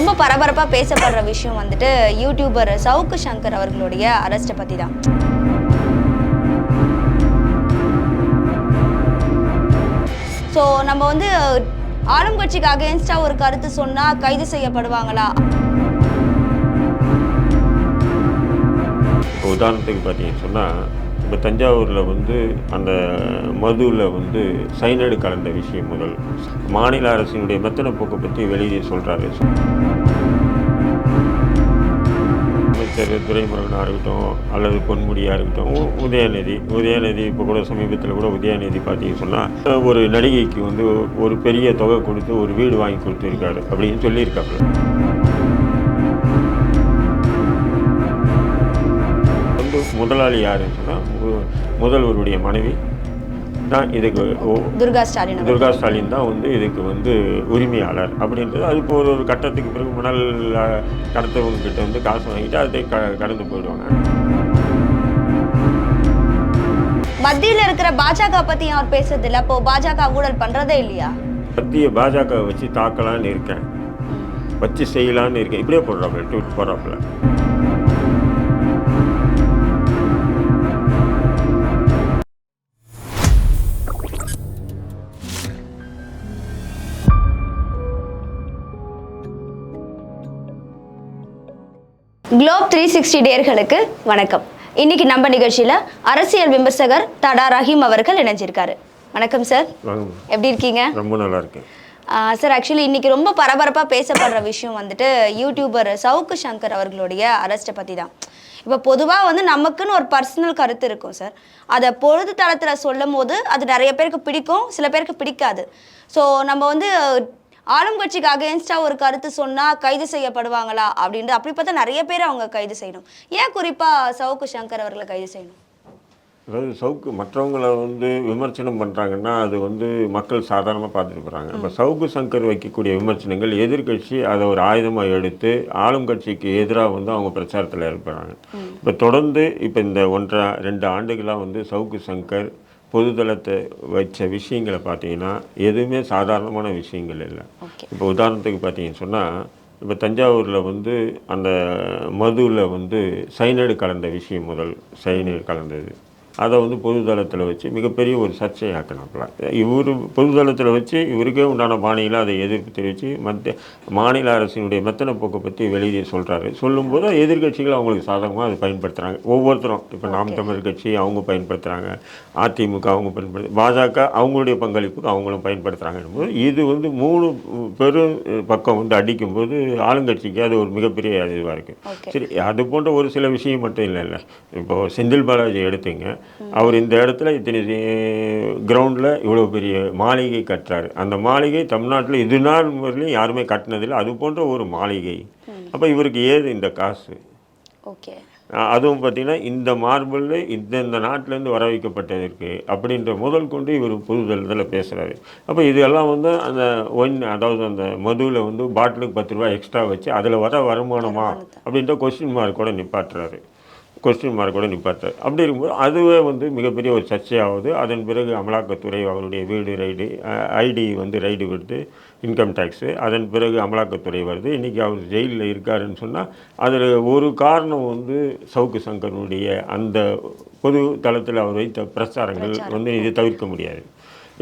ரொம்ப பரபரப்பாக பேசப்படுற விஷயம் வந்துட்டு யூடியூபர் சவுக்கு சங்கர் அவர்களுடைய அரெஸ்ட்டை பற்றி தான் ஸோ நம்ம வந்து ஆளும் கட்சிக்கு அகேன்ஸ்டாக ஒரு கருத்து சொன்னால் கைது செய்யப்படுவாங்களா? உதாரணத்துக்கு பார்த்தீங்கன்னு சொன்னால் இப்போ தஞ்சாவூரில் வந்து அந்த மதுவில் வந்து சைனடு கலந்த விஷயம் முதல். மாநில அரசினுடைய மெத்தன போக்கை பற்றி வெளியே சொல்கிறாரு அமைச்சர் துரைமுருகனாக இருக்கட்டும் அல்லது பொன்முடியாக இருக்கட்டும் உதயநிதி. உதயநிதி இப்போ கூட சமீபத்தில் கூட உதயநிதி பார்த்தீங்கன்னு சொன்னால் ஒரு நடிகைக்கு வந்து ஒரு பெரிய தொகை கொடுத்து ஒரு வீடு வாங்கி கொடுத்துருக்காரு அப்படின்னு சொல்லியிருக்காப்புல. முதலாளி யாருன்னு சொன்னால் முதல்வருடைய மனைவி. தான் இதுக்கு துர்கா ஸ்டாலின் துர்கா ஸ்டாலின் தான் வந்து இதுக்கு வந்து உரிமையாளர் அப்படின்றது. அதுக்கு ஒரு ஒரு கட்டத்துக்கு பிறகு மணல் அஹ், கடத்தவங்க கிட்ட வந்து காசு வாங்கிட்டு அதை க கடந்து போயிடுவாங்க. மத்தியில் இருக்கிற பாஜக பற்றி அவர் பேசுறது இல்லை? அப்போ பாஜக ஊழல் பண்ணுறதே இல்லையா? மத்திய பாஜக வச்சு தாக்கலான்னு இருக்கேன். வச்சு செய்யலான்னு இருக்கேன். இப்படியே போடுறாப்புல ட்வீட் போடுறாப்புல. குளோப் த்ரீ சிக்ஸ்டி டேர்களுக்கு வணக்கம். இன்னைக்கு நம்ம நிகழ்ச்சியில் அரசியல் விமர்சகர் தடா ரஹீம் அவர்கள் இணைஞ்சிருக்காரு. வணக்கம் சார் எப்படி இருக்கீங்க? ரொம்ப நல்லா இருக்கேன். சார் ஆக்சுவலி இன்னைக்கு ரொம்ப பரபரப்பாக பேசப்படுற விஷயம் வந்துட்டு யூடியூபர் சவுக்கு சங்கர் அவர்களுடைய அரெஸ்ட்டை பற்றி தான். இப்போ பொதுவாக வந்து நமக்குன்னு ஒரு பர்சனல் கருத்து இருக்கும் சார் அதை பொழுது தளத்தில் சொல்லும் போது அது நிறைய பேருக்கு பிடிக்கும் சில பேருக்கு பிடிக்காது. ஸோ நம்ம வந்து ஆளும் கட்சிக்கு அகேன்ஸ்டாக ஒரு கருத்து சொன்னால் கைது செய்யப்படுவாங்களா அப்படின்ட்டு அப்படி பார்த்தா நிறைய பேர் அவங்க கைது செய்யணும். ஏன் குறிப்பாக சவுக்கு சங்கர் அவர்களை கைது செய்யணும்? அதாவது சவுக்கு மற்றவங்களை வந்து விமர்சனம் பண்ணுறாங்கன்னா அது வந்து மக்கள் சாதாரணமாக பார்த்துட்டு போகிறாங்க இப்போ சவுக்கு சங்கர் வைக்கக்கூடிய விமர்சனங்கள் எதிர்க்கட்சி அதை ஒரு ஆயுதமாக எடுத்து ஆளும் கட்சிக்கு எதிராக வந்து அவங்க பிரச்சாரத்தில் ஏற்படுறாங்க. இப்போ தொடர்ந்து இப்போ இந்த ஒன்றரை ரெண்டு ஆண்டுகளாக வந்து சவுக்கு சங்கர் பொதுதளத்தை வச்ச விஷயங்களை பார்த்தீங்கன்னா எதுவுமே சாதாரணமான விஷயங்கள் இல்லை. இப்போ உதாரணத்துக்கு பார்த்தீங்கன்னு சொன்னால் இப்போ தஞ்சாவூரில் வந்து அந்த மதுவில் வந்து சைனடு கலந்த விஷயம் முதல் சைனடு கலந்தது. அதை வந்து பொதுதளத்தில் வச்சு மிகப்பெரிய ஒரு சர்ச்சையாக்கினாப்புல. இவர் பொதுதளத்தில் வச்சு இவருக்கே உண்டான பாணியில் அதை எதிர்ப்பு தெரிவித்து மத்திய மாநில அரசினுடைய மெத்தன போக்கை பற்றி வெளியே சொல்கிறாரு சொல்லும்போது எதிர்க்கட்சிகள் அவங்களுக்கு சாதகமாக அதை பயன்படுத்துகிறாங்க ஒவ்வொருத்தரும். இப்போ நாம் தமிழர் கட்சி அவங்க பயன்படுத்துகிறாங்க அதிமுக அவங்க பயன்படுத்து பாஜக அவங்களுடைய பங்களிப்புக்கு அவங்களும் பயன்படுத்துகிறாங்க போது இது வந்து மூணு பெரும் பக்கம் வந்து அடிக்கும்போது ஆளுங்கட்சிக்கு அது ஒரு மிகப்பெரிய இதுவாக இருக்குது சரி அது போன்ற ஒரு சில விஷயம் மட்டும் இல்லை இல்லை. இப்போ செந்தில் பாலாஜி எடுத்துங்க. அவர் இந்த இடத்துல இத்தனை கிரவுண்டில் இவ்வளோ பெரிய மாளிகை கட்டுறாரு. அந்த மாளிகை தமிழ்நாட்டில் இது நாள் வரையிலும் யாருமே கட்டினதில்லை. அது போன்ற ஒரு மாளிகை. அப்போ இவருக்கு ஏது இந்த காசு? ஓகே. அதுவும் பார்த்தீங்கன்னா இந்த மார்பிள் இந்த இந்த நாட்டிலேருந்து வர வைக்கப்பட்டதற்கு அப்படின்ற முதல் கொண்டு இவர் புதுதளத்தில் பேசுகிறாரு அப்போ இதெல்லாம் வந்து அந்த ஒன் அதாவது அந்த மதுவில் வந்து பாட்டிலுக்கு பத்து ரூபா எக்ஸ்ட்ரா வச்சு அதில் வர வருமானமா அப்படின்ற கொஸ்டின் மார்க் கூட நிப்பாட்டுறாரு. கொஸ்டின் மார்க் கூட நிப்பாட்டுறாரு. அப்படி இருக்கும்போது அதுவே வந்து மிகப்பெரிய ஒரு சர்ச்சையாகுது அதன் பிறகு அமலாக்கத்துறை அவருடைய வீடு ரைடு ஐடி வந்து ரைடு வருது இன்கம் டேக்ஸு அதன் பிறகு அமலாக்கத்துறை வருது. இன்றைக்கி அவர் ஜெயிலில் இருக்காருன்னு சொன்னால் அதில் ஒரு காரணம் வந்து சவுக்கு சங்கருடைய அந்த பொது தளத்தில் அவர் வைத்த பிரச்சாரங்கள் வந்து இது தவிர்க்க முடியாது.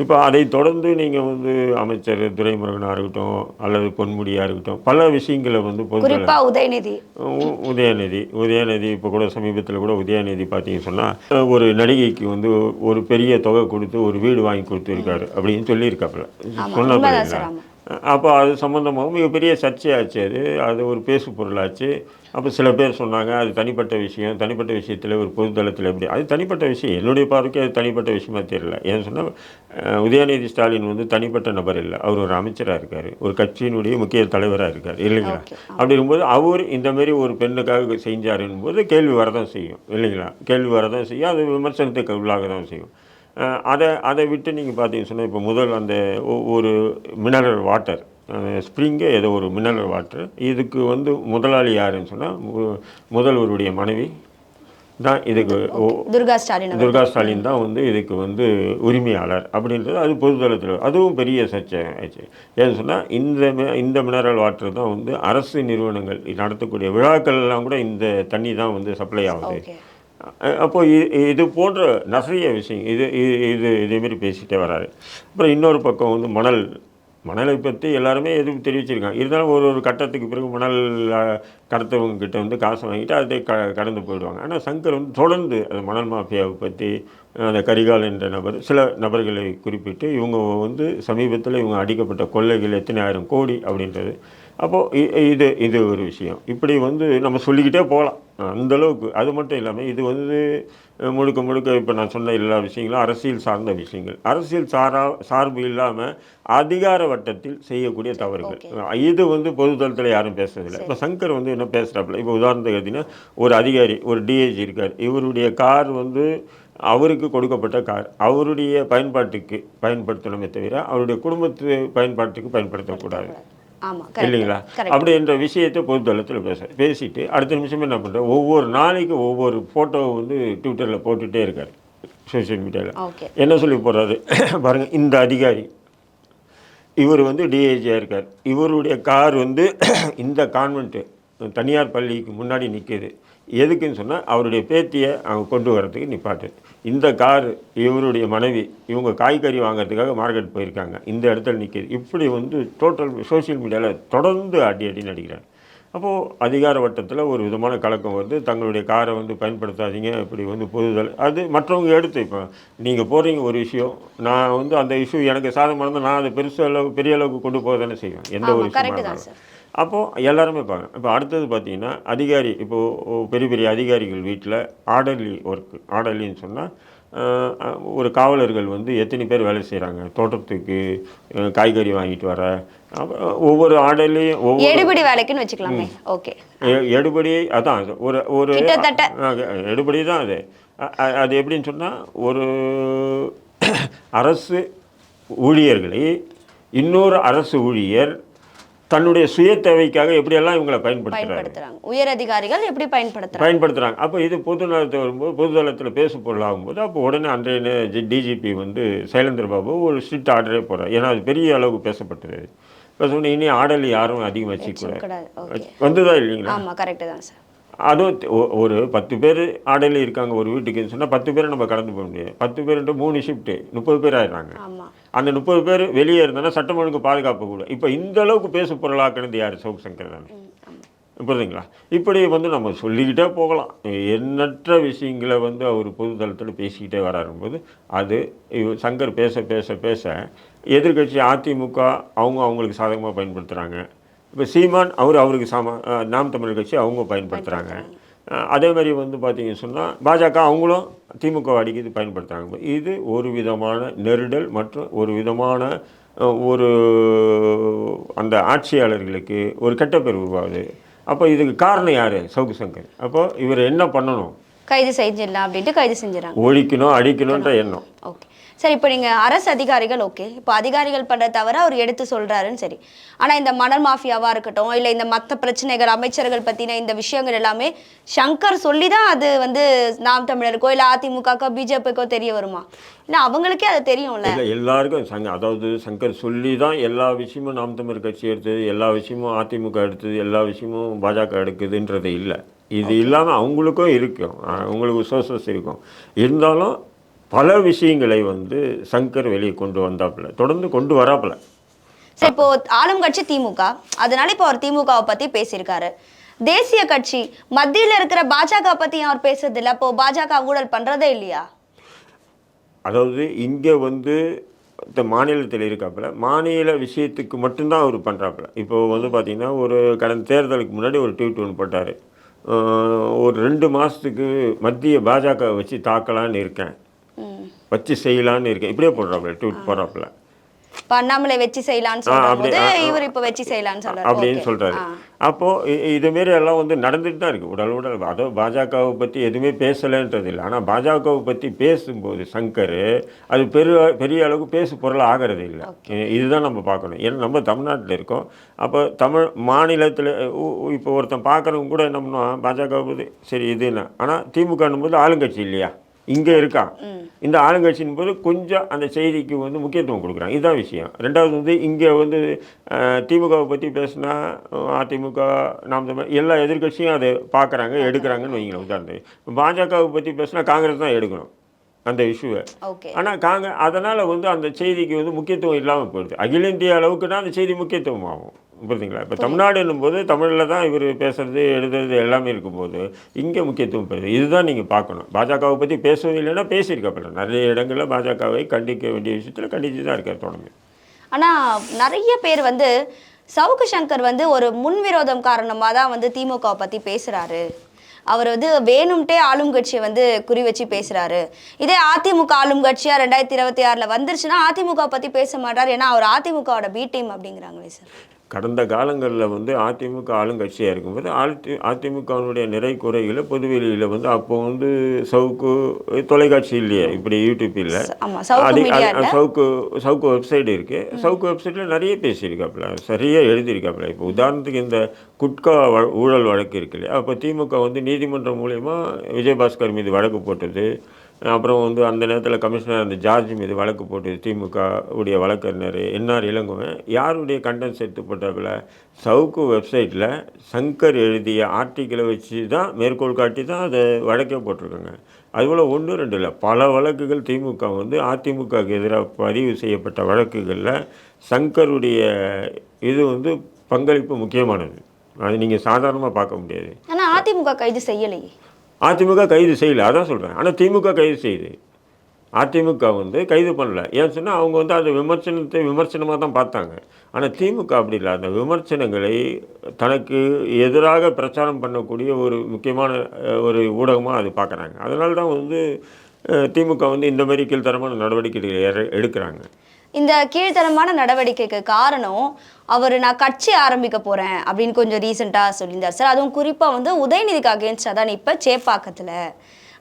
இப்போ அதை தொடர்ந்து நீங்கள் வந்து அமைச்சர் துரைமுருகனாக இருக்கட்டும் அல்லது பொன்முடியாக இருக்கட்டும் பல விஷயங்களை வந்து குறிப்பாக உதயநிதி. உதயநிதி. உதயநிதி இப்போ கூட சமீபத்தில் கூட உதயநிதி பார்த்தீங்கன்னு சொன்னால் ஒரு நடிகைக்கு வந்து ஒரு பெரிய தொகை கொடுத்து ஒரு வீடு வாங்கி கொடுத்துருக்காரு அப்படின்னு சொல்லியிருக்காப்புல. சொன்ன. அப்போ அது சம்மந்தமாக மிகப்பெரிய சர்ச்சையாச்சு அது. அது ஒரு பேசு பொருளாச்சு. அப்போ சில பேர் சொன்னாங்க அது தனிப்பட்ட விஷயம். தனிப்பட்ட விஷயத்தில் ஒரு பொதுதளத்தில் எப்படி? அது தனிப்பட்ட விஷயம். என்னுடைய பார்வைக்கு அது தனிப்பட்ட விஷயமா தெரியல. ஏன்னு சொன்னால் உதயநிதி ஸ்டாலின் வந்து தனிப்பட்ட நபர் இல்லை. அவர் ஒரு அமைச்சராக இருக்கார். ஒரு கட்சியினுடைய முக்கிய தலைவராக இருக்கார். இல்லைங்களா? அப்படி இருக்கும்போது அவர் இந்த மாதிரி ஒரு பெண்ணுக்காக செஞ்சாருன்னும் போது கேள்வி வரதான் செய்யும். இல்லைங்களா? கேள்வி வரதான் செய்யும். அது விமர்சனத்துக்கு உள்ளாக தான் செய்யும். அதை அதை விட்டு நீங்கள் பார்த்தீங்கன்னு சொன்னால் இப்போ முதல் அந்த ஒரு மினரல் வாட்டர் ஸ்ப்ரிங்கு ஏதோ ஒரு மினரல் வாட்டர் இதுக்கு வந்து முதலாளி யாருன்னு சொன்னால் முதல்வருடைய மனைவி தான் இதுக்கு துர்கா ஸ்டாலின். துர்கா ஸ்டாலின் தான் வந்து இதுக்கு வந்து உரிமையாளர் அப்படின்றது அது பொதுதளத்தில் அதுவும் பெரிய சர்ச்சை ஆயிடுச்சு. ஏன்னு சொன்னால் இந்த இந்த மினரல் வாட்டர் தான் வந்து அரசு நிறுவனங்கள் நடத்தக்கூடிய விழாக்கள் எல்லாம் கூட இந்த தண்ணி தான் வந்து சப்ளை ஆகுது. அப்போ இது போன்ற நிறைய விஷயம் இது இது இது இதேமாரி பேசிகிட்டே வராரு. அப்புறம் இன்னொரு பக்கம் வந்து மணல் மணலை பற்றி எல்லாருமே எதுவும் தெரிவிச்சிருக்காங்க. இருந்தாலும் ஒரு ஒரு கட்டத்துக்கு பிறகு மணல் கடத்தவங்கக்கிட்ட கடத்தவங்க வந்து காசு வாங்கிட்டு அதை க கடந்து போயிடுவாங்க. ஆனால் சங்கர் வந்து தொடர்ந்து அந்த மணல் மாஃபியாவை பற்றி அந்த கரிகால் என்ற நபர் சில நபர்களை குறிப்பிட்டு இவங்க வந்து சமீபத்தில் இவங்க அடிக்கப்பட்ட கொள்ளைகள் எத்தனை ஆயிரம் கோடி அப்படின்றது அப்போது இது இது ஒரு விஷயம். இப்படி வந்து நம்ம சொல்லிக்கிட்டே போகலாம். அந்த அளவுக்கு. அது மட்டும் இல்லாமல் இது வந்து முழுக்க முழுக்க இப்போ நான் சொன்ன எல்லா விஷயங்களும் அரசியல் சார்ந்த விஷயங்கள். அரசியல் சாரா சார்பு இல்லாமல் அதிகார வட்டத்தில் செய்யக்கூடிய தவறுகள். இது வந்து பொதுத்தளத்தில் யாரும் பேசுறதில்லை. இப்போ சங்கர் வந்து என்ன பேசுகிறாப்புல இப்போ உதாரணத்துக்கு பார்த்தீங்கன்னா ஒரு அதிகாரி ஒரு டிஐஜி இருக்கார். இவருடைய கார் வந்து அவருக்கு கொடுக்கப்பட்ட கார். அவருடைய பயன்பாட்டுக்கு பயன்படுத்தணுமே தவிர அவருடைய குடும்பத்து பயன்பாட்டுக்கு பயன்படுத்தக்கூடாது. இல்லைங்களா? கரெக்ட் அப்படின்ற விஷயத்தை பொதுத்தளத்தில் பேச பேசிட்டு அடுத்த நிமிஷம் என்ன பண்ணுறேன் ஒவ்வொரு நாளைக்கு ஒவ்வொரு ஃபோட்டோவை வந்து ட்விட்டரில் போட்டுகிட்டே இருக்கார் சோஷியல் மீடியாவில் என்ன சொல்லி போடுறாரு பாருங்கள் இந்த அதிகாரி இவர் வந்து டிஐஜியாக இருக்கார். இவருடைய கார் வந்து இந்த கான்வென்ட்டு தனியார் பள்ளிக்கு முன்னாடி நிற்கிது எதுக்குன்னு சொன்னால் அவருடைய பேத்தியை அவங்க கொண்டு வரதுக்கு நிப்பாட்டு. இந்த கார் இவருடைய மனைவி இவங்க காய்கறி வாங்குறதுக்காக மார்க்கெட் போயிருக்காங்க. இந்த இடத்துல நிற்கிது இப்படி வந்து டோட்டல் சோஷியல் மீடியாவில் தொடர்ந்து அடி அடி நடிக்கிறார். அப்போது அதிகார வட்டத்தில் ஒரு விதமான கலக்கம் வருது. தங்களுடைய காரை வந்து பயன்படுத்தாதீங்க இப்படி வந்து பொதுதல் அது மற்றவங்க எடுத்து இப்போ நீங்கள் போகிறீங்க ஒரு விஷயம் நான் வந்து அந்த இஷ்யூ எனக்கு சாதகமாக இருந்தால் நான் அதை பெருசு அளவு பெரிய அளவுக்கு கொண்டு போக தானே செய்வேன். எந்த ஒரு விஷயம் அப்போது எல்லாருமே பார்க்க இப்போ அடுத்தது பார்த்தீங்கன்னா அதிகாரி இப்போது பெரிய பெரிய அதிகாரிகள் வீட்டில் ஆர்டர்லி ஒர்க் ஆர்டர்லின்னு சொன்னால் ஒரு காவலர்கள் வந்து எத்தனை பேர் வேலை செய்கிறாங்க தோட்டத்துக்கு காய்கறி வாங்கிட்டு வர ஒவ்வொரு ஒவ்வொரு எடுபிடி வேலைக்குன்னு வச்சுக்கலாமே. ஓகே. எடுபடி அதான் அது ஒரு ஒரு எடுபடி தான் அது. அது எப்படின்னு சொன்னால் ஒரு அரசு ஊழியர்களை இன்னொரு அரசு ஊழியர் தன்னுடைய சுய தேவைக்காக எப்படியெல்லாம் இவங்களை பயன்படுத்துகிறாரு பயன்படுத்துறாங்க. உயர் அதிகாரிகள் எப்படி பயன்படுத்துறாங்க? பயன்படுத்துகிறாங்க அப்போ இது பொது நலத்தில் வரும்போது பொதுதளத்தில் பேச பொருளாகும்போது அப்போ உடனே அன்றைய டிஜிபி வந்து சைலேந்திர பாபு ஒரு ஸ்ட்ரிக்ட் ஆர்டரே போகிறார் ஏன்னா அது பெரிய அளவுக்கு பேசப்பட்டது. சொன்ன இனி ஆர்டர் யாரும் அதிகம் வச்சுக்கூடாது வந்ததா இல்லைங்களா? ஆமா கரெக்ட் தான் சார் அதுவும் ஒரு பத்து பேர் ஆடையில் இருக்காங்க ஒரு வீட்டுக்குன்னு சொன்னால் பத்து பேரை நம்ம கடந்து போக முடியாது. பத்து பேருன்ட்டு மூணு ஷிஃப்ட்டு முப்பது பேர் ஆயிடுறாங்க. அந்த முப்பது பேர் வெளியே இருந்தால் சட்டம் ஒழுங்கு பாதுகாப்பு கூட. இப்போ இந்த அளவுக்கு பேச பொருளாக்குனது யார்? சவுக் சங்கர் தானே. புரியுதுங்களா இப்படி வந்து நம்ம சொல்லிக்கிட்டே போகலாம். எண்ணற்ற விஷயங்களை வந்து அவர் பொதுதளத்தில் பேசிக்கிட்டே வராரும்போது அது சங்கர் பேச பேச பேச எதிர்க்கட்சி அதிமுக அவங்க அவங்களுக்கு சாதகமாக பயன்படுத்துகிறாங்க இப்போ சீமான் அவர் அவருக்கு சாம நாம் தமிழ் கட்சி அவங்க பயன்படுத்துகிறாங்க அதே மாதிரி வந்து பார்த்தீங்கன்னு சொன்னால் பாஜக அவங்களும் திமுக அடிக்கிறது பயன்படுத்துகிறாங்க இது ஒரு விதமான நெருடல் மற்றும் ஒரு விதமான ஒரு அந்த ஆட்சியாளர்களுக்கு ஒரு கெட்ட பேர் உருவாகுது. அப்போ இதுக்கு காரணம் யார்? சவுக்கு சங்கர். அப்போ இவர் என்ன பண்ணணும்? கைது செஞ்சிடலாம் அப்படின்ட்டு கைது செஞ்சுறாங்க ஒழிக்கணும் அடிக்கணுன்ற எண்ணம். ஓகே. சரி இப்போ நீங்க அரசு அதிகாரிகள் ஓகே. இப்போ அதிகாரிகள் பண்ற தவிர அவர் எடுத்து சொல்றாருன்னு சரி. ஆனா இந்த மணல் மாஃபியாவா இருக்கட்டும் இல்ல இந்த மத்த பிரச்சனைகள் அமைச்சர்கள் பத்தின இந்த விஷயங்கள் எல்லாமே சங்கர் சொல்லி தான் அது வந்து நாம் தமிழருக்கோ இல்ல அதிமுகக்கோ பிஜேபிக்கோ தெரிய வருமா? இல்ல அவங்களுக்கே அது தெரியும்ல. இல்லை எல்லாருக்கும் சங்க அதாவது சங்கர் சொல்லி தான் எல்லா விஷயமும் நாம் தமிழ் கட்சி எடுத்தது எல்லா விஷயமும் அதிமுக எடுத்தது எல்லா விஷயமும் பாஜக எடுக்குதுன்றது இல்லை. இது இல்லாமல் அவங்களுக்கும் இருக்கும். அவங்களுக்கு சோர்சஸ் இருக்கும். இருந்தாலும் பல விஷயங்களை வந்து சங்கர் வெளியே கொண்டு வந்தாப்புல தொடர்ந்து கொண்டு வராப்புல. சரி இப்போ ஆளும் கட்சி திமுக. அதனால இப்போ அவர் திமுகவை பத்தி பேசியிருக்காரு. தேசிய கட்சி மத்தியில இருக்கிற பாஜக பத்தி அவர் பேசுறது இல்ல. அப்போ பாஜக ஊழல் பண்றதே இல்லையா? அதாவது இங்கே வந்து இந்த மாநிலத்தில் இருக்காப்புல மாநில விஷயத்துக்கு மட்டும்தான் அவர் பண்ணுறாப்புல இப்போ வந்து பார்த்திங்கன்னா ஒரு கடந்த தேர்தலுக்கு முன்னாடி ஒரு ட்வீட் ஒன்று போட்டார். ஒரு ரெண்டு மாதத்துக்கு மத்திய பாஜக வச்சு தாக்கலான்னு இருக்கேன். வச்சு செய்யலான்னு இருக்கேன். இப்படியே போடுறாப்புல ட்வீட் போடுறாப்புல. இப்ப அண்ணாமலை வச்சு செய்யலாம்னு சொல்லும்போது. இவர் இப்ப வச்சு செய்யலாம்னு சொல்றாரு. அப்படின்னு. சொல்றாரு. ஆ. அப்போ இதுமாரி எல்லாம் வந்து நடந்துட்டு தான் இருக்கு. உடல் உடல் அதோ பாஜகவை பத்தி எதுவுமே பேசலைன்றது இல்லை. ஆனா பாஜகவை பத்தி பேசும்போது சங்கர் அது பெரிய பெரிய அளவுக்கு பேசு பொருள் ஆகிறது இல்லை. இதுதான் நம்ம பார்க்கணும். ஏன்னா நம்ம தமிழ்நாட்டில் இருக்கோம். அப்போ தமிழ் மாநிலத்தில் இப்போ ஒருத்தன் பார்க்குறவங்க கூட என்ன பண்ணுவான்? பாஜக சரி இதுன்னு ஆனால் திமுக போது ஆளுங்கட்சி இல்லையா? இங்கே இருக்கான் இந்த ஆளுங்கட்சியின் போது கொஞ்சம் அந்த செய்திக்கு வந்து முக்கியத்துவம் கொடுக்குறாங்க. இதுதான் விஷயம். ரெண்டாவது வந்து இங்கே வந்து திமுகவை பற்றி பேசினா அதிமுக நாம் எல்லா எதிர்க்கட்சியும் அதை பார்க்குறாங்க எடுக்கிறாங்கன்னு வைங்களேன் உதாரணத்துக்கு. பாஜகவை பற்றி பேசினா காங்கிரஸ் தான் எடுக்கணும் அந்த இஷ்யூவை ஆனால் காங்க அதனால் வந்து அந்த செய்திக்கு வந்து முக்கியத்துவம் இல்லாமல் போயிடுது. அகில இந்திய அளவுக்கு தான் அந்த செய்தி முக்கியத்துவம் ஆகும் புரியுதுங்களா இப்போ தமிழ்நாடுன்னும் போது தமிழில் தான் இவர் பேசுறது எழுதுறது எல்லாமே இருக்கும்போது இங்கே முக்கியத்துவம் பெறுது. இதுதான் நீங்கள் பார்க்கணும். பாஜகவை பற்றி பேசுவது இல்லைன்னா பேசியிருக்கப்பல நிறைய இடங்களில் பாஜகவை கண்டிக்க வேண்டிய விஷயத்தில் கண்டித்து தான் இருக்கார் தொடர்ந்து. ஆனா நிறைய பேர் வந்து சவுக்கு சங்கர் வந்து ஒரு முன்விரோதம் காரணமாக தான் வந்து திமுகவை பத்தி பேசுறாரு. அவர் வந்து வேணும்ட்டே ஆளும் கட்சியை வந்து குறி வச்சு பேசுறாரு. இதே அதிமுக ஆளும் கட்சியா ரெண்டாயிரத்தி இருபத்தி ஆறுல வந்துருச்சுன்னா அதிமுக பத்தி பேச மாட்டார். ஏன்னா அவர் அதிமுகவோட பி டீம் அப்படிங்கிறாங்களே சார். கடந்த காலங்களில் வந்து அதிமுக ஆளுங்கட்சியாக இருக்கும்போது அதி அதிமுகவினுடைய நிறை குறைகளை பொதுவெளியில் வந்து அப்போ வந்து சவுக்கு தொலைக்காட்சி இல்லையே இப்படி யூடியூப் இல்லை. சவுக்கு சவுக்கு வெப்சைட் இருக்கு. சவுக்கு வெப்சைட்டில் நிறைய பேசியிருக்காப்புல சரியாக எழுதியிருக்காப்புல. இப்போ உதாரணத்துக்கு இந்த குட்கா ஊழல் வழக்கு இருக்கு இல்லையா அப்போ திமுக வந்து நீதிமன்றம் மூலயமா விஜயபாஸ்கர் மீது வழக்கு போட்டது. அப்புறம் வந்து அந்த நேரத்தில் கமிஷனர் அந்த ஜார்ஜ் மீது வழக்கு போட்டு திமுக உடைய வழக்கறிஞர் என்ஆர் இளங்குவன் யாருடைய கண்டென்ட் எடுத்து போட்டாப்புல? சவுக்கு வெப்சைட்டில் சங்கர் எழுதிய ஆர்டிக்கிளை வச்சு தான் மேற்கோள் காட்டி தான் அதை வழக்கே போட்டிருக்காங்க. அதுபோல் ஒன்று ரெண்டு இல்லை பல வழக்குகள் திமுக வந்து அதிமுகவுக்கு எதிராக பதிவு செய்யப்பட்ட வழக்குகளில் சங்கருடைய இது வந்து பங்களிப்பு முக்கியமானது. அது நீங்கள் சாதாரணமாக பார்க்க முடியாது. ஆனால் அதிமுக கைது செய்யலையே. அதிமுக கைது செய்யலை. அதான் சொல்கிறேன் ஆனால் திமுக கைது செய்யுது அதிமுக வந்து கைது பண்ணல. ஏன்னு சொன்னால் அவங்க வந்து அந்த விமர்சனத்தை விமர்சனமாக தான் பார்த்தாங்க. ஆனால் திமுக அப்படி இல்லை. அந்த விமர்சனங்களை தனக்கு எதிராக பிரச்சாரம் பண்ணக்கூடிய ஒரு முக்கியமான ஒரு ஊடகமாக அது பார்க்குறாங்க. அதனால தான் வந்து திமுக வந்து இந்த மாதிரி கீழ்த்தரமான நடவடிக்கைகளை எடுக்கிறாங்க. இந்த கீழ்த்தரமான நடவடிக்கைக்கு காரணம் அவர் நான் கட்சி ஆரம்பிக்க போகிறேன் அப்படின்னு கொஞ்சம் ரீசெண்டாக சொல்லியிருந்தார். சார் அதுவும் குறிப்பாக வந்து உதயநிதிக்கு அகேன்ஸ்டாக தான் இப்போ சேப்பாக்கத்தில்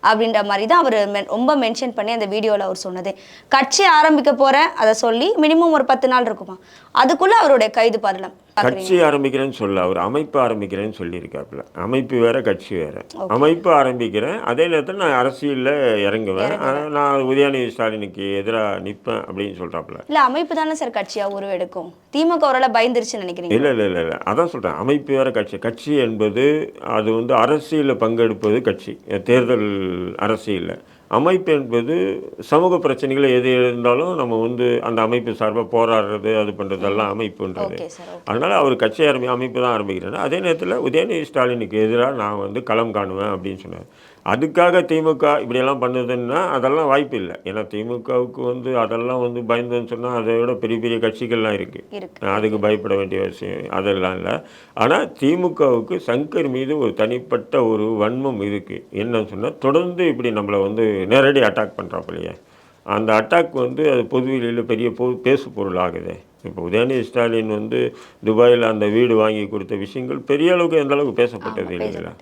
அப்படின்ற மாதிரி தான் அவர் ரொம்ப மென்ஷன் பண்ணி அந்த வீடியோவில் அவர் சொன்னது. கட்சி ஆரம்பிக்க போகிறேன் அதை சொல்லி மினிமம் ஒரு பத்து நாள் இருக்குமா? அதுக்குள்ளே அவருடைய கைது பரலம் கட்சி ஆரம்பிக்கிறேன்னு சொல்ல அவர் அமைப்பு ஆரம்பிக்கிறேன்னு சொல்லியிருக்காப்புல. அமைப்பு வேற கட்சி வேற. அமைப்பு ஆரம்பிக்கிறேன். அதே நேரத்தில் நான் அரசியலில் இறங்குவேன். நான் உதயநிதி ஸ்டாலினுக்கு எதிராக நிற்பேன் அப்படின்னு சொல்கிறாப்புல இல்ல அமைப்பு தானே சார் கட்சியா உருவெடுக்கும். திமுக ஒருவேளை பயந்துருச்சுன்னு நினைக்கிறீங்க. இல்லை இல்லை இல்லை இல்லை. அதான் சொல்கிறேன் அமைப்பு வேற கட்சி. கட்சி என்பது அது வந்து அரசியலில் பங்கெடுப்பது கட்சி. தேர்தல் அரசியலில். அமைப்பு என்பது சமூக பிரச்சனைகள் எது இருந்தாலும் நம்ம வந்து அந்த அமைப்பு சார்பாக போராடுறது அது பண்ணுறதெல்லாம் அமைப்புன்றது. அதனால் அவர் கட்சி ஆரம்பி அமைப்பு தான் ஆரம்பிக்கிறேன் அதே நேரத்தில் உதயநிதி ஸ்டாலினுக்கு எதிராக நான் வந்து களம் காணுவேன் அப்படின்னு சொன்னார். அதுக்காக திமுக இப்படியெல்லாம் பண்ணுதுன்னா அதெல்லாம் வாய்ப்பு இல்லை. ஏன்னா திமுகவுக்கு வந்து அதெல்லாம் வந்து பயந்துன்னு சொன்னால் அதை விட பெரிய பெரிய கட்சிகள்லாம் இருக்குது இருக்கு. அதுக்கு பயப்பட வேண்டிய விஷயம் அதெல்லாம் இல்லை. ஆனால் திமுகவுக்கு சங்கர் மீது ஒரு தனிப்பட்ட ஒரு வன்மம் இருக்குது என்னன்னு சொன்னால் தொடர்ந்து இப்படி நம்மளை வந்து நேரடி அட்டாக் பண்ணுறாப்பிலையே அந்த அட்டாக் வந்து அது பொதுவெளியில் பெரிய பொ பேசு பொருள் ஆகுது இப்போ உதயநிதி ஸ்டாலின் வந்து துபாயில் அந்த வீடு வாங்கி கொடுத்த விஷயங்கள் பெரிய அளவுக்கு எந்த அளவுக்கு பேசப்பட்டது இல்லைங்களா.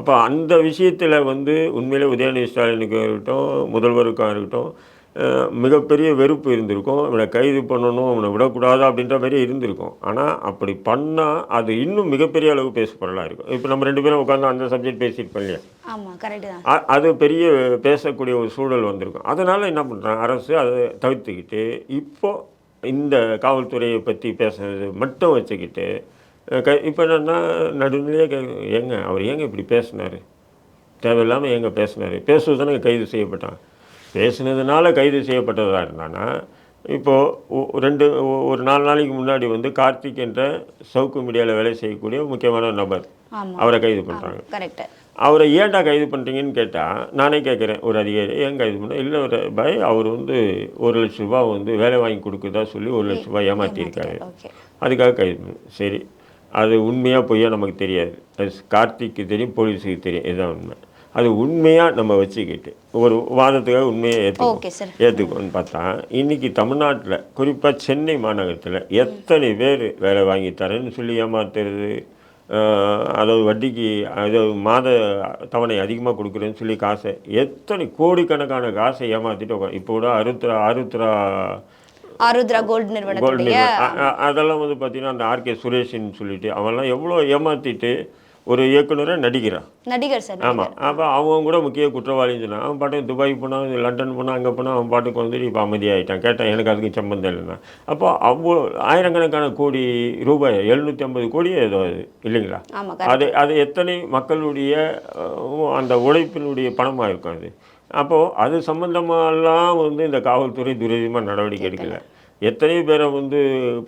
அப்போ அந்த விஷயத்தில் வந்து உண்மையிலே உதயநிதி ஸ்டாலினுக்கு இருக்கட்டும் முதல்வருக்கும் இருக்கட்டும் மிகப்பெரிய வெறுப்பு இருந்திருக்கும். இவனை கைது பண்ணணும் இவனை விடக்கூடாது அப்படின்ற மாதிரி இருந்திருக்கும். ஆனால் அப்படி பண்ணால் அது இன்னும் மிகப்பெரிய அளவு பேச பொருளாக இருக்கும். இப்போ நம்ம ரெண்டு பேரும் உட்காந்து அந்த சப்ஜெக்ட் பேசியிருப்போம் இல்லையா? அது பெரிய பேசக்கூடிய ஒரு சூழல் வந்திருக்கும். அதனால் என்ன பண்ணுறாங்க அரசு அதை தவிர்த்துக்கிட்டு இப்போ இந்த காவல்துறையை பற்றி பேசுறது மட்டும் வச்சுக்கிட்டு க இப்போ என்னென்னா நடுநிலையே கே ஏங்க அவர் ஏங்க இப்படி பேசினார்? தேவையில்லாமல் ஏங்க பேசினார்? பேசுவதுதானே கைது செய்யப்பட்டான் பேசுனதுனால கைது செய்யப்பட்டதாக இருந்தானா இப்போது ரெண்டு ஒரு நாலு நாளைக்கு முன்னாடி வந்து கார்த்திக் என்ற சவுக்கு மீடியாவில் வேலை செய்யக்கூடிய முக்கியமான நபர் அவரை கைது பண்ணுறாங்க கரெக்ட் அவரை ஏன்டா கைது பண்ணுறீங்கன்னு கேட்டால் நானே கேட்குறேன் ஒரு அதிகாரி ஏன் கைது பண்ண? இல்லை ஒரு பாய் அவர் வந்து ஒரு லட்ச ரூபாய் வந்து வேலை வாங்கி கொடுக்குறதா சொல்லி ஒரு லட்ச ரூபாய் ஏமாற்றிருக்காரு ஓகே. அதுக்காக கைது பண்ணு. சரி. அது உண்மையாக பொய்யா நமக்கு தெரியாது. அது கார்த்திக்கு தெரியும் போலீஸுக்கு தெரியும். இதுதான் உண்மை. அது உண்மையாக நம்ம வச்சுக்கிட்டு ஒரு வாதத்துக்காக உண்மையை ஏற்றுக்கோ ஏற்றுக்கோன்னு பார்த்தா இன்னைக்கு தமிழ்நாட்டில் குறிப்பாக சென்னை மாநகரத்தில் எத்தனை பேர் வேலை வாங்கி தரேன்னு சொல்லி ஏமாத்துறது? அதாவது வட்டிக்கு அதாவது மாத தவணை அதிகமாக கொடுக்குறேன்னு சொல்லி காசை எத்தனை கோடிக்கணக்கான காசை ஏமாற்றிட்டு உட்காந்து இப்போ கூட அருத்ரா அருத்ரா ஆருத்ரா கோல்டு நிறுவனம். அதெல்லாம் வந்து பார்த்தீங்கன்னா அந்த ஆர்கே சுரேஷின்னு சொல்லிட்டு அவன்லாம் எவ்வளோ ஏமாற்றிட்டு ஒரு இயக்குனரை நடிக்கிறான். நடிகர் சார் ஆமாம் அப்போ அவங்க கூட முக்கிய குற்றவாளின்னு சொன்னான் அவன் பாட்டுக்கு துபாய் போனான் லண்டன் போனான் அங்கே போனால் அவன் பாட்டுக்கு வந்துட்டு இப்போ அமைதியாகிட்டான் கேட்டான் எனக்கு அதுக்கு சம்பந்தம் இல்லைன்னா. அப்போ அவ்வளோ ஆயிரக்கணக்கான கோடி ரூபாய் எழுநூற்றி ஐம்பது கோடி ஏதோ அது இல்லைங்களா? அது அது எத்தனை மக்களுடைய அந்த உழைப்பினுடைய பணமாக இருக்கும் அது. அப்போது அது சம்மந்தமாலாம் வந்து இந்த காவல்துறை துரிதமாக நடவடிக்கை எடுக்கல. எத்தனை பேரை வந்து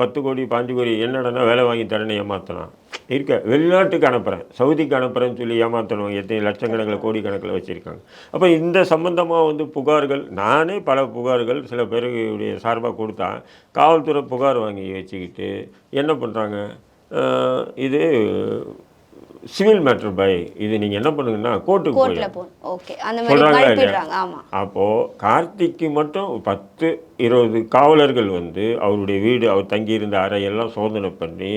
பத்து கோடி பாஞ்சு கோடி என்னடனா வேலை வாங்கி தரேன்னு ஏமாத்தலாம். இருக்க வெளிநாட்டுக்கு அனுப்புகிறேன் சவுதிக்கு அனுப்புகிறேன்னு சொல்லி ஏமாத்தணும். எத்தனை லட்சக்கணக்கில் கோடிக்கணக்கில் வச்சுருக்காங்க. அப்போ இந்த சம்மந்தமாக வந்து புகார்கள் நானே பல புகார்கள் சில பேருடைய சார்பாக கொடுத்தா காவல்துறை புகார் வாங்கி வச்சுக்கிட்டு என்ன பண்ணுறாங்க இது சிவில் மேட்ரு பை. இது நீங்கள் என்ன பண்ணுங்கன்னா கோர்ட்டுக்கு போய் கோர்ட்ல போகணும். ஓகே. அந்த மாதிரி அப்போது கார்த்திக்கு மட்டும் பத்து இருபது காவலர்கள் வந்து அவருடைய வீடு அவர் தங்கியிருந்த அறையெல்லாம் சோதனை பண்ணி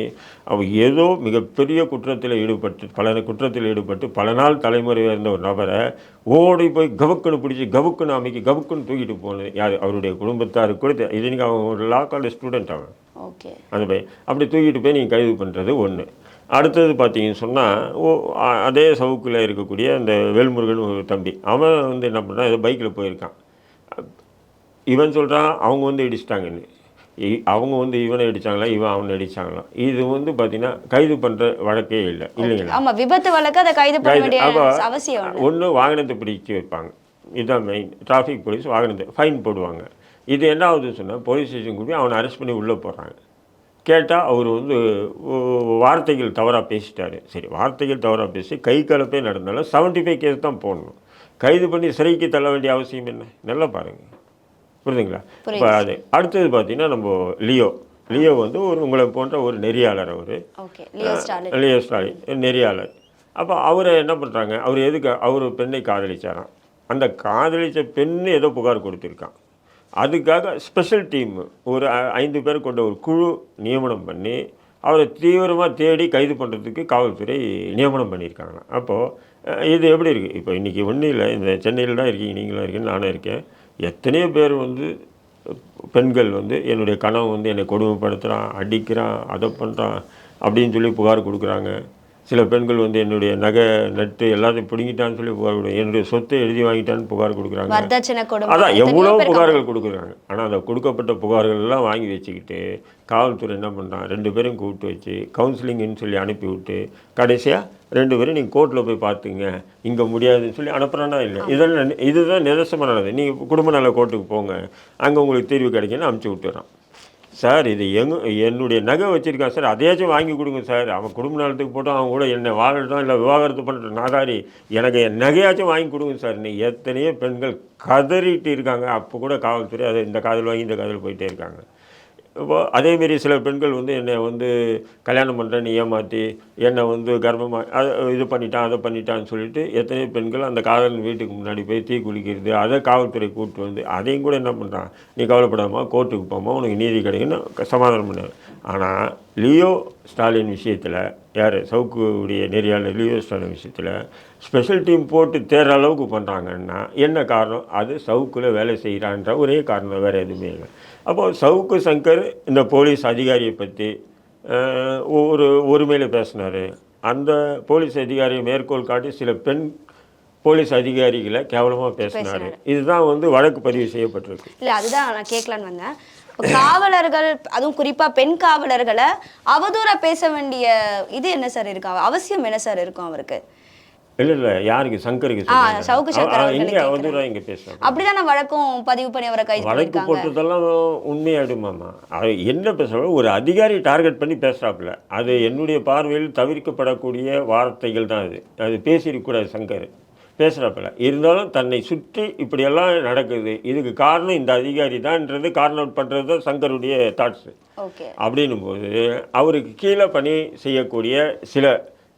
அவர் ஏதோ மிகப்பெரிய குற்றத்தில் ஈடுபட்டு பல குற்றத்தில் ஈடுபட்டு பல நாள் தலைமுறையாக இருந்த ஒரு நபரை ஓடி போய் கவுக்குன்னு பிடிச்சி கவுக்குன்னு அமைக்கி கவுக்குன்னு தூக்கிட்டு போனது யார்? அவருடைய குடும்பத்தாருக்கு கூட இது நீங்கள் அவன் ஒரு லா காலேஜ் ஸ்டூடெண்ட் அவன். ஓகே அந்த பையன் அப்படி தூக்கிட்டு போய் நீங்கள் கைது பண்ணுறது ஒன்று அடுத்தது பார்த்தீங்கன்னு சொன்னால் ஓ அதே சவுக்கில் இருக்கக்கூடிய அந்த வேல்முருகன் ஒரு தம்பி. அவன் வந்து என்ன பண்ணுறான் ஏதோ பைக்கில் போயிருக்கான். இவன் சொல்கிறான் அவங்க வந்து இடிச்சிட்டாங்கன்னு. அவங்க வந்து இவனை அடிச்சாங்களா இவன் அவனை அடிச்சாங்களா இது வந்து பார்த்தீங்கன்னா கைது பண்ணுற வழக்கே இல்லை இல்லைங்களா? ஆமா விபத்து வழக்கு அதை கைது பண்ண வேண்டிய அவசியம் ஒன்று வாகனத்தை பிடிச்சு வைப்பாங்க. இதுதான் மெயின் டிராஃபிக் போலீஸ் வாகனத்தை ஃபைன் போடுவாங்க. இது என்ன ஆகுதுன்னு சொன்னால் போலீஸ் ஸ்டேஷன் கூட்டி அவனை அரெஸ்ட் பண்ணி உள்ளே போடுறாங்க. கேட்டால் அவர் வந்து வார்த்தைகள் தவறாக பேசிட்டாரு. சரி வார்த்தைகள் தவறாக பேசி கை கலப்பே நடந்தாலும் செவன்ட்டி ஃபைவ் கேஸ் தான் போடணும். கைது பண்ணி சிறைக்கு தள்ள வேண்டிய அவசியம் என்ன? நல்லா பாருங்கள் புரியுதுங்களா? இப்போ அது அடுத்தது பார்த்தீங்கன்னா நம்ம லியோ. லியோ வந்து ஒரு உங்களை போன்ற ஒரு நெறியாளர் அவர். லியோ ஸ்டாலின். நெறியாளர். அப்போ அவரை என்ன பண்ணுறாங்க அவர் எதுக்கு அவர் பெண்ணை காதலிச்சாராம்? அந்த காதலிச்ச பெண்ணு ஏதோ புகார் கொடுத்துருக்கான். அதுக்காக ஸ்பெஷல் டீம் ஒரு ஐ- ஐந்து பேர் கொண்ட ஒரு குழு நியமனம் பண்ணி அவரை தீவிரமாக தேடி கைது பண்ணுறதுக்கு காவல்துறை நியமனம் பண்ணியிருக்காங்க. அப்போது இது எப்படி இருக்குது இப்போ இன்றைக்கி ஒன்றும் இல்லை இந்த சென்னையில் தான் இருக்கீங்க நீங்களும் இருக்கீங்க நானும் இருக்கேன். எத்தனையோ பேர் வந்து பெண்கள் வந்து என்னுடைய கனவு வந்து என்னை கொடுமைப்படுத்துகிறான் அடிக்கிறான் அதை பண்ணுறான் அப்படின்னு சொல்லி புகார் கொடுக்குறாங்க. சில பெண்கள் வந்து என்னுடைய நகை நட்டு எல்லாத்தையும் பிடுங்கிட்டான்னு சொல்லி புகார் கொடுக்குறாங்க. என்னுடைய சொத்தை எழுதி வாங்கிட்டான்னு புகார் கொடுக்குறாங்க. அதான் எவ்வளோ புகார்கள் கொடுக்குறாங்க. ஆனால் அந்த கொடுக்கப்பட்ட புகார்கள் எல்லாம் வாங்கி வச்சுக்கிட்டு காவல்துறை என்ன பண்ணுறான் ரெண்டு பேரும் கூப்பிட்டு வச்சு கவுன்சிலிங்னு சொல்லி அனுப்பி விட்டு கடைசியாக ரெண்டு பேரும் நீங்கள் கோர்ட்டில் போய் பார்த்துங்க. இங்கே முடியாதுன்னு சொல்லி அனுப்புகிறானா இல்லை? இதெல்லாம் இதுதான் நிதர்சனமாக நடந்தது நீங்கள் குடும்ப நல கோர்ட்டுக்கு போங்க. அங்கே உங்களுக்கு தீர்வு கிடைக்குன்னு அனுப்பிச்சி விட்டுறான் சார் இது எங்க என்னுடைய நகை வச்சுருக்கான் சார் அதையாச்சும் வாங்கி கொடுங்க சார். அவன் குடும்ப நலத்துக்கு போட்டோம் அவன் கூட என்னை வாழட்டும் இல்லை விவாகரத்து பண்ணுற நாதாரி எனக்கு என் நகையாச்சும் வாங்கி கொடுங்க சார். நீ எத்தனையோ பெண்கள் கதறிட்டு இருக்காங்க. அப்போ கூட காவல்துறை அதை இந்த காதல் வாங்கி இந்த காதல் போயிட்டே இருக்காங்க. இப்போ அதேமாரி சில பெண்கள் வந்து என்னை வந்து கல்யாணம் பண்ணுறேன் நீ ஏமாற்றி என்னை வந்து கர்ப்பமாக அதை இது பண்ணிட்டான் அதை பண்ணிட்டான்னு சொல்லிட்டு எத்தனையோ பெண்கள் அந்த காதலன் வீட்டுக்கு முன்னாடி போய் தீ குளிக்கிறது அதை காவல்துறை கூப்பிட்டு வந்து அதையும் கூட என்ன பண்ணுறான் நீ கவலைப்படாமா கோர்ட்டுக்கு போமா உனக்கு நீதி கிடைக்குன்னு சமாதானம் பண்ணுவேன் ஆனால் லியோ ஸ்டாலின் விஷயத்தில் யார் சவுக்குடைய நெறியாளர் லியோ ஸ்டாலின் விஷயத்தில் ஸ்பெஷல் டீம் போட்டு தேடுற அளவுக்கு பண்ணுறாங்கன்னா என்ன காரணம்? அது சவுக்கில் வேலை செய்கிறான்ற ஒரே காரணம் வேறு எதுவுமே இல்லை. அப்போது சவுக்கு சங்கர் இந்த போலீஸ் அதிகாரியை பற்றி ஒரு ஒருமையில் பேசினார். அந்த போலீஸ் அதிகாரியை மேற்கோள் காட்டி சில பெண் போலீஸ் அதிகாரிகளை கேவலமாக பேசினார். இதுதான் வந்து வழக்கு பதிவு செய்யப்பட்டிருக்கு. இல்ல அதுதான் நான் கேட்கலான்னு வந்தேன். காவலர்கள் அதுவும் குறிப்பா பெண் காவலர்களை அவதூறா பேச வேண்டிய இது என்ன சார் இருக்கு? அவ- அவசியம் என்ன சார் இருக்கும் அவருக்கு? இல்லை இல்லை யாருக்கு? சங்கருக்கு சவுக்கு சங்கர் இங்கே. அவதூறாக இங்கே பேசுகிறாங்க அப்படிதானே வழக்கம் பதிவு பண்ணி அவரை கைது வழக்கு போட்டதெல்லாம் உண்மையாடுமாமா அது என்ன பேசுகிறோம் ஒரு அதிகாரி டார்கெட் பண்ணி பேசுகிறாப்புல அது என்னுடைய பார்வையில் தவிர்க்கப்படக்கூடிய வார்த்தைகள் தான் அது. அது பேசியிருக்கக்கூடாது சங்கர். பேசுகிறாப்புல இருந்தாலும் தன்னை சுற்றி இப்படியெல்லாம் நடக்குது. இதுக்கு காரணம் இந்த அதிகாரி தான்ன்றது காரணம் அவுட் பண்ணுறது தான் சங்கருடைய தாட்ஸு அப்படின்னும் போது அவருக்கு கீழே பணி செய்யக்கூடிய சில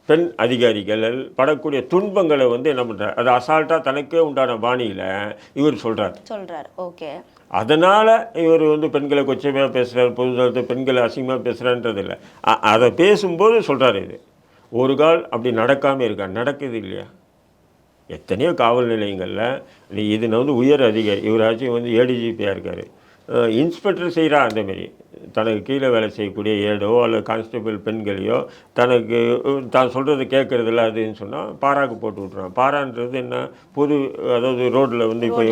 பெண் அதிகாரிகள் படக்கூடிய துன்பங்களை வந்து என்ன பண்ணுறாரு அது அசால்ட்டாக தனக்கே உண்டான பாணியில் இவர் சொல்கிறார் சொல்றாரு. ஓகே. அதனால் இவர் வந்து பெண்களை கொச்சையாக பேசுகிறார் பொதுத்தளத்தை பெண்களை அசிங்கமாக பேசுகிறான்றது இல்லை. அதை பேசும்போது சொல்கிறாரு இது. ஒரு கால் அப்படி நடக்காமல் இருக்கா? நடக்குது இல்லையா? எத்தனையோ காவல் நிலையங்களில் இது வந்து உயர் அதிகாரி இவராச்சும் வந்து ஏடிஜிபியாக இருக்கார். இன்ஸ்பெக்டர் செய்கிறா அந்தமாரி தனக்கு கீழே வேலை செய்யக்கூடிய ஏடோ அல்லது கான்ஸ்டபிள் பெண்களையோ தனக்கு தான் சொல்கிறது கேட்குறதில்ல அதுன்னு சொன்னால் பாராக்கு போட்டு விட்ருவான் பாரான்றது என்ன? பொது அதாவது ரோட்டில் வந்து இப்போ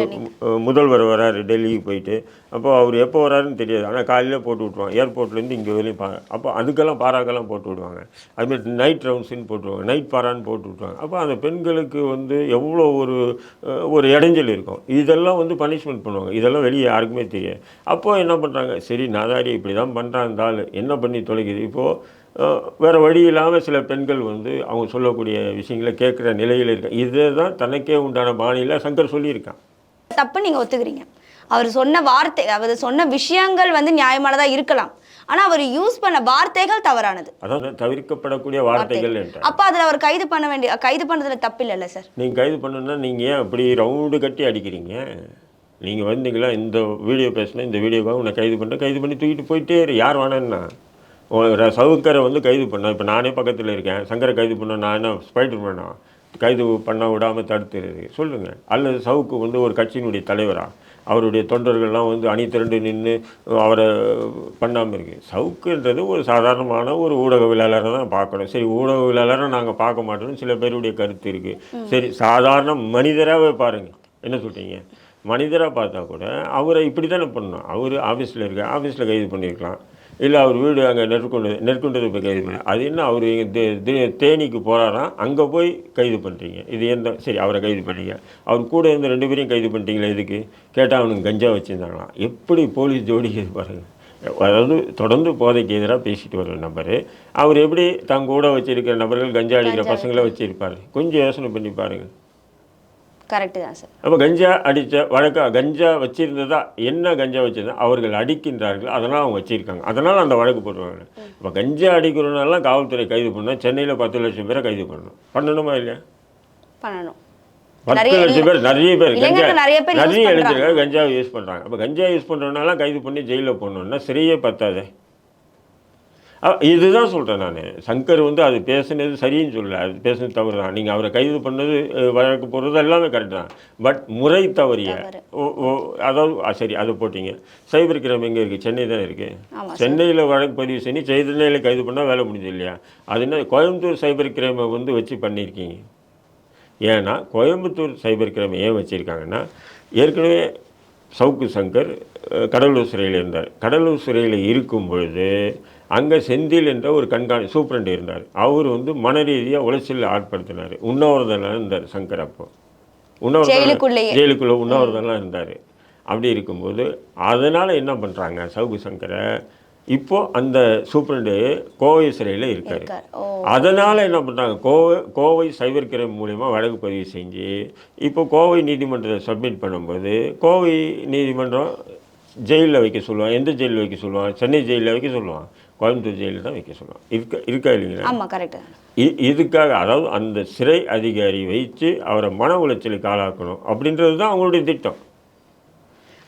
முதல்வர் வராரு டெல்லிக்கு போயிட்டு. அப்போ அவர் எப்போ வராருன்னு தெரியாது. ஆனால் காலையில் போட்டு விட்ருவாங்க ஏர்போர்ட்லேருந்து இங்கே வரையும் பா அப்போ அதுக்கெல்லாம் பாராக்கெல்லாம் போட்டு விடுவாங்க. அதுமாதிரி நைட் ரவுண்ட்ஸ்னு போட்டுருவாங்க நைட் பாரான்னு போட்டு விட்ருவாங்க அப்போ அந்த பெண்களுக்கு வந்து எவ்வளோ ஒரு ஒரு இடைஞ்சல் இருக்கும். இதெல்லாம் வந்து பனிஷ்மெண்ட் பண்ணுவாங்க. இதெல்லாம் வெளியே யாருக்குமே தெரியாது. அப்போ என்ன பண்ணுறாங்க சரி நாதாரி இப்படி தான் பண்ணுறான் இந்த ஆள். என்ன பண்ணி தொலைக்குது? இப்போது வேறு வழி இல்லாமல் சில பெண்கள் வந்து அவங்க சொல்லக்கூடிய விஷயங்களை கேட்குற நிலையில் இருக்க இதை தான் தனக்கே உண்டான பாணியில் சங்கர் சொல்லியிருக்கான். தப்பு நீங்க ஒத்துக்கிறீங்க. அவர் சொன்ன வார்த்தை அவர் சொன்ன விஷயங்கள் வந்து நியாயமானதா இருக்கலாம். ஆனா அவர் யூஸ் பண்ண வார்த்தைகள் தவறானது. அதாவது தவிர்க்கப்படக்கூடிய வார்த்தைகள் என்ற அப்ப அதுல அவர் கைது பண்ண வேண்டிய கைது பண்ணதுல தப்பு இல்லைல்ல சார்? நீங்கள் கைது பண்ணணும்னா நீங்கள் ஏன் அப்படி ரவுண்டு கட்டி அடிக்கிறீங்க? நீங்கள் வந்தீங்களா இந்த வீடியோ பேசினா இந்த வீடியோக்காக உன்னை கைது பண்ண கைது பண்ணி தூக்கிட்டு போயிட்டே இரு. யார் வேணான்னா. சவுக்கரை வந்து கைது பண்ண இப்போ நானே பக்கத்தில் இருக்கேன். சங்கரை கைது பண்ண நான் என்ன ஸ்பைடர் மேனா கைது பண்ண விடாமல் தடுத்துறது. சொல்லுங்கள் அல்லது சவுக்கு வந்து ஒரு கட்சியினுடைய தலைவரா? அவருடைய தொண்டர்கள்லாம் வந்து அணி திரண்டு நின்று அவரை பண்ணாமல் இருக்கு. சவுக்குன்றது ஒரு சாதாரணமான ஒரு ஊடகவியலாளரை தான் பார்க்கணும். சரி ஊடகவியலாளரை நாங்கள் பார்க்க மாட்டோம்னு சில பேருடைய கருத்து இருக்குது சரி சாதாரண மனிதராகவே பாருங்கள் என்ன சொல்றீங்க? மனிதராக பார்த்தா கூட அவரை இப்படி தானே பண்ணணும். அவர் ஆஃபீஸில் இருக்க ஆஃபீஸில் கைது பண்ணியிருக்கலாம் இல்லை அவர் வீடு அங்கே நெற்கொண்டு நெற்கொண்டது போய் கைது பண்ணி அது என்ன அவர் தேனிக்கு போகிறாராம் அங்கே போய் கைது பண்ணுறீங்க இது எந்த சரி அவரை கைது பண்ணீங்க. அவர் கூட இருந்த ரெண்டு பேரையும் கைது பண்ணிட்டீங்களா இதுக்கு கேட்டால் அவனுக்கு கஞ்சா வச்சுருந்தாங்களாம் எப்படி போலீஸ் ஜோடிக்கிறது பாருங்க. அதாவது தொடர்ந்து போதைக்கு எதிராக பேசிட்டு வர நபர். அவர் எப்படி தங்க கூட வச்சிருக்கிற நபர்கள் கஞ்சா அடிக்கிற பசங்களை வச்சிருப்பாரு? கொஞ்சம் யோசனை பண்ணி பாருங்க. கரெக்ட் தான் சார் அப்போ கஞ்சா அடித்த வழக்கா கஞ்சா வச்சிருந்ததா என்ன கஞ்சா வச்சிருந்தா அவர்கள் அடிக்கின்றார்கள் அதனால் அவங்க வச்சிருக்காங்க. அதனால் அந்த வழக்கு போட்டுருவாங்க இப்போ கஞ்சா அடிக்கிறனாலாம் காவல்துறை கைது பண்ணால் சென்னையில் பத்து லட்சம் பேரை கைது பண்ணணும். பண்ணணுமா இல்லையா? பண்ணணும். பத்து லட்சம் பேர் நிறைய பேர் கஞ்சா நிறைய. இளைஞர்கள் கஞ்சா யூஸ் பண்ணுறாங்க அப்போ கஞ்சா யூஸ் பண்ணுறதுனால கைது பண்ணி ஜெயிலில் போடணுன்னா சிறையே பத்தாதே. இதுதான் சொல்கிறேன் நான். சங்கர் வந்து அது பேசுனது சரின்னு சொல்லல. அது பேசுனது தவறு தான் நீங்கள் அவரை கைது பண்ணது வழக்கு போடுறது எல்லாமே கரெக்ட் தான். பட் முறை தவறிய தவறு. ஓ ஓ அதாவது சரி அதை போட்டீங்க. சைபர் கிரைம் எங்கே இருக்குது சென்னை தான் இருக்குது சென்னையில் வழக்கு பதிவு செஞ்சு சென்னையில் கைது பண்ணால் வேலை முடிஞ்சது இல்லையா? அது என்ன கோயம்புத்தூர் சைபர் கிரைமை வந்து வச்சு பண்ணியிருக்கீங்க. ஏன்னா கோயம்புத்தூர் சைபர் கிரைம் ஏன் வச்சுருக்காங்கன்னா ஏற்கனவே சவுக்கு சங்கர் கடலூர் சிறையில் இருந்தார். கடலூர் சிறையில் இருக்கும் பொழுது அங்கே செந்தில் என்ற ஒரு கண்காணி சூப்பரண்ட் இருந்தார். அவர் வந்து மன ரீதியாக உளைச்சலில் ஆட்படுத்தினார். உண்ணாவிரதம் இருந்தார் சங்கர் அப்போ. உண்ணாவிரதம். ஜெயிலுக்குள்ளே உண்ணாவிரதம்லாம் இருந்தார். அப்படி இருக்கும்போது அதனால் என்ன பண்ணுறாங்க சவுக்கு சங்கரை? இப்போ அந்த சூப்பரண்டு கோவை சிறையில் இருக்கார். அதனால் என்ன பண்ணுறாங்க கோவை கோவை சைபர் கிரைம் மூலயமா வழக்கு பதிவு செஞ்சு இப்போ கோவை நீதிமன்றத்தை சப்மிட் பண்ணும்போது கோவை நீதிமன்றம் ஜெயிலில் வைக்க சொல்லுவான் எந்த ஜெயிலில் வைக்க சொல்லுவான் சென்னை ஜெயிலில் வைக்க சொல்லுவான் கோயம்புத்தூர் ஜெயிலில் தான் வைக்க சொல்லுவான் இருக்க இருக்கா இல்லைங்களா? ஆமா கரெக்ட் இதுக்காக அதாவது அந்த சிறை அதிகாரி வைத்து அவரை மன உளைச்சலுக்கு ஆளாக்கணும் அப்படின்றது தான் அவங்களுடைய திட்டம்.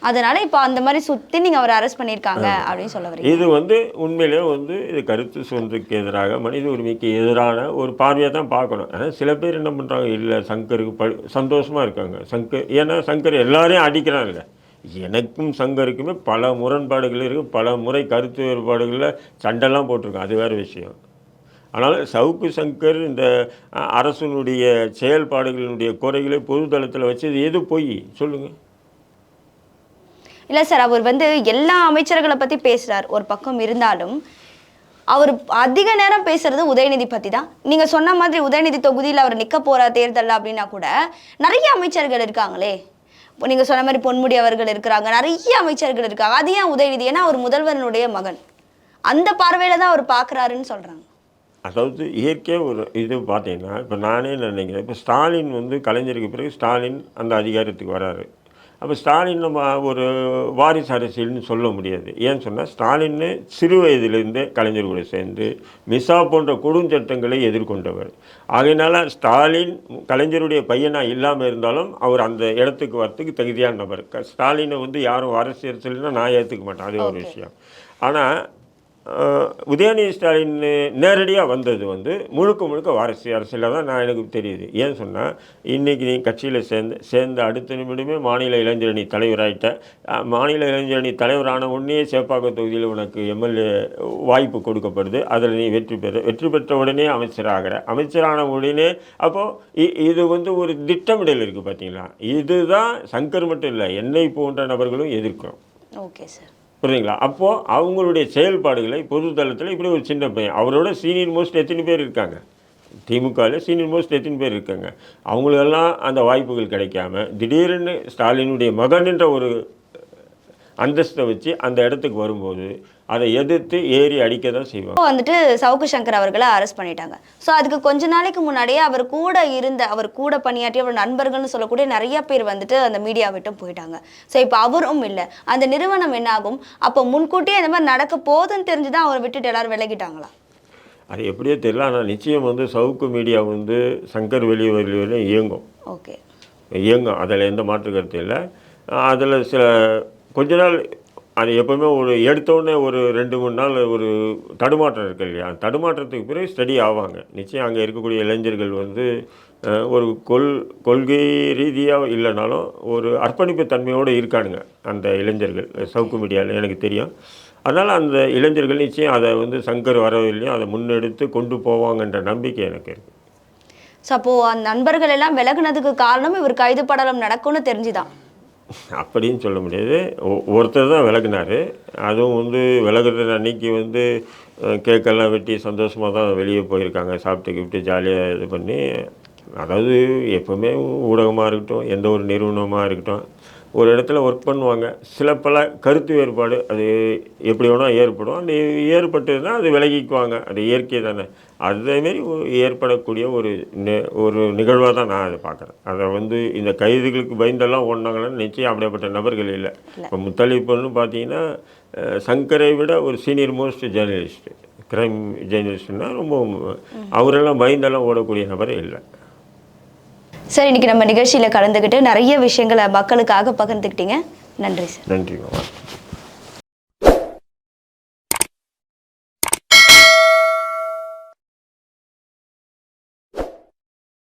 அதனால இப்போ அந்த மாதிரி சுத்தி நீங்க அவரை அரெஸ்ட் பண்ணிருக்காங்க அப்படின்னு சொல்ல வரீங்க. இது வந்து உண்மையிலே வந்து இது கருத்து சுதந்திரத்துக்கு எதிராக மனித உரிமைக்கு எதிரான ஒரு பார்வையை தான் பார்க்கணும். ஆனால் சில பேர் என்ன பண்ணுறாங்க இல்லை சங்கருக்கு ப சந்தோஷமாக இருக்காங்க. சங்கர் ஏன்னா சங்கர் எல்லாரையும் அடிக்கிறாங்க எனக்கும் சங்கருக்குமே பல முரண்பாடுகள் இருக்குது பல முறை கருத்து வேறுபாடுகளில் சண்டைலாம் போட்டிருக்கோம் அது வேறு விஷயம். ஆனால் சவுக்கு சங்கர் இந்த அரசனுடைய செயல்பாடுகளினுடைய குறைகளை பொதுதளத்தில் வச்சது எது பொய்? சொல்லுங்கள் இல்லை சார் அவர் வந்து எல்லா அமைச்சர்களை பற்றி பேசுகிறார் ஒரு பக்கம் இருந்தாலும் அவர் அதிக நேரம் பேசுறது உதயநிதி பத்தி தான் நீங்க சொன்ன மாதிரி உதயநிதி தொகுதியில் அவர் நிக்க போற தேர்தல் அப்படின்னா கூட நிறைய அமைச்சர்கள் இருக்காங்களே இப்போ சொன்ன மாதிரி பொன்முடி அவர்கள் இருக்கிறாங்க நிறைய அமைச்சர்கள் இருக்காங்க. அது ஏன் உதயநிதி? ஏன்னா அவர் முதல்வரனுடைய மகன். அந்த பார்வையில் தான் அவர் பார்க்குறாருன்னு சொல்கிறாங்க அதாவது இயற்கையாக ஒரு இது பார்த்தீங்கன்னா இப்போ நானே நினைக்கிறேன் இப்போ ஸ்டாலின் வந்து கலைஞருக்கு பிறகு ஸ்டாலின் அந்த அதிகாரத்துக்கு வராரு. அப்போ ஸ்டாலின் நம்ம ஒரு வாரிசு அரசியல்னு சொல்ல முடியாது. ஏன்னு சொன்னால் ஸ்டாலின் சிறு வயதிலிருந்தே கலைஞர் கூட சேர்ந்து மிசா போன்ற கொடுஞ்சட்டங்களை எதிர்கொண்டவர். ஆகையினால ஸ்டாலின் கலைஞருடைய பையனாக இல்லாமல் இருந்தாலும் அவர் அந்த இடத்துக்கு வரத்துக்கு தகுதியான நபர். ஸ்டாலினை வந்து யாரும் அரசியல்னா நான் ஏற்றுக்க மாட்டேன். அது ஒரு விஷயம். ஆனால் உதயநிதி ஸ்டாலின் நேரடியாக வந்தது வந்து முழுக்க முழுக்க வாரிசு அரசியலாக தான் நான் எனக்கு தெரியுது. ஏன்னு சொன்னால் இன்றைக்கி நீ கட்சியில் சேர்ந்து சேர்ந்த அடுத்த நிமிடமே மாநில இளைஞரணி தலைவராயிட்ட மாநில இளைஞரணி தலைவரான உடனே சேப்பாக்கம் தொகுதியில் உனக்கு எம்எல்ஏ வாய்ப்பு கொடுக்கப்படுது. அதில் நீ வெற்றி பெற வெற்றி பெற்ற உடனே அமைச்சராகிற. அமைச்சரான உடனே அப்போது இது வந்து ஒரு திட்டமிடல் இருக்குது பார்த்தீங்களா இதுதான் சங்கர் மட்டும் இல்லை என்னை போன்ற நபர்களும் எதிர்க்கிறோம். Okay sir. புரியுதுங்களா? அப்போது அவங்களுடைய செயல்பாடுகளை பொது தளத்தில் இப்படி ஒரு சின்ன பையன். அவரோட சீனியர் மோஸ்ட் எத்தனை பேர் இருக்காங்க? திமுகவில் சீனியர் மோஸ்ட் எத்தனை பேர் இருக்காங்க? அவங்களுக்கெல்லாம் அந்த வாய்ப்புகள் கிடைக்காம திடீர்னு ஸ்டாலினுடைய மகன் என்ற ஒரு அந்தஸ்தை வச்சு அந்த இடத்துக்கு வரும்போது அதை எதிர்த்து ஏறி அடிக்க தான் செய்வாங்க வந்துட்டு சவுக்கு சங்கர் அவர்களை அரெஸ்ட் பண்ணிட்டாங்க. ஸோ அதுக்கு கொஞ்ச நாளைக்கு முன்னாடியே அவர் கூட இருந்த அவர் கூட பணியாற்றிய அவர் நண்பர்கள்னு சொல்லக்கூடிய நிறைய பேர் வந்துட்டு அந்த மீடியா விட்டு போயிட்டாங்க. ஸோ இப்போ அவரும் இல்லை. அந்த நிறுவனம் என்னாகும்? அப்போ முன்கூட்டியே இந்த மாதிரி நடக்க போதுன்னு தெரிஞ்சு தான் அவரை விட்டுட்டு எல்லாரும் விலகிட்டாங்களா? அது எப்படியோ தெரியல. ஆனால் நிச்சயம் வந்து சவுக்கு மீடியா வந்து சங்கர் வெளியே வெளியே இயங்கும். ஓகே இயங்கும். அதில் எந்த மாற்று கருத்து இல்லை. அதில் சில கொஞ்ச நாள் அது எப்போவுமே ஒரு எடுத்தோடனே ஒரு ரெண்டு மூணு நாள் ஒரு தடுமாற்றம் இருக்கு இல்லையா? தடுமாற்றத்துக்கு பிறகு ஸ்டடி ஆவாங்க. நிச்சயம் அங்கே இருக்கக்கூடிய இளைஞர்கள் வந்து ஒரு கொள் கொள்கை ரீதியாக இல்லைனாலும் ஒரு அர்ப்பணிப்பு தன்மையோடு இருக்கானுங்க அந்த இளைஞர்கள். சவுக்கு மீடியாவில் எனக்கு தெரியும். அதனால் அந்த இளைஞர்கள் நிச்சயம் அதை வந்து சங்கர் வரவில்லையும் அதை முன்னெடுத்து கொண்டு போவாங்கன்ற நம்பிக்கை எனக்கு இருக்குது ஸோ அப்போது அந்த நண்பர்கள் எல்லாம் விலகுனதுக்கு காரணம் இவர் கைது படலம் நடக்கும்னு தெரிஞ்சுதான். அப்படின்னு சொல்ல முடியாது. ஒ- ஒருத்தர் தான் விலகினார். அதுவும் வந்து விலகுறது அன்னைக்கு வந்து கேக்கெல்லாம் வெட்டி சந்தோஷமாக தான் வெளியே போயிருக்காங்க. சாப்பிட்டு கிப்பிட்டு ஜாலியாக இது பண்ணி அதாவது எப்போவுமே ஊடகமாக இருக்கட்டும் எந்த ஒரு நிறுவனமாக இருக்கட்டும் ஒரு இடத்துல ஒர்க் பண்ணுவாங்க. சில பல கருத்து வேறுபாடு அது எப்படி வேணால் ஏற்படும். அந்த ஏற்பட்டதுன்னா அது விலகிக்குவாங்க. அது இயற்கை தானே. அதேமாரி ஏற்படக்கூடிய ஒரு நி- ஒரு நிகழ்வாக தான் நான் அதை பார்க்குறேன். அதை வந்து இந்த கைதுகளுக்கு பயந்தெல்லாம் ஓடினாங்கன்னா நிச்சயம் அப்படிப்பட்ட நபர்கள் இல்லை. இப்போ முத்தளிப்புன்னு பார்த்தீங்கன்னா சங்கரை விட ஒரு சீனியர் மோஸ்ட் ஜேர்னலிஸ்ட் கிரைம் ஜேர்னலிஸ்ட்னா ரொம்ப அவரெல்லாம் பயந்தெல்லாம் ஓடக்கூடிய நபரே இல்லை. சார் இன்னைக்கு நம்ம நிகழ்ச்சியில் கலந்துக்கிட்டு நிறைய விஷயங்களை மக்களுக்காக பகிர்ந்துக்கிட்டீங்க. நன்றி சார். நன்றி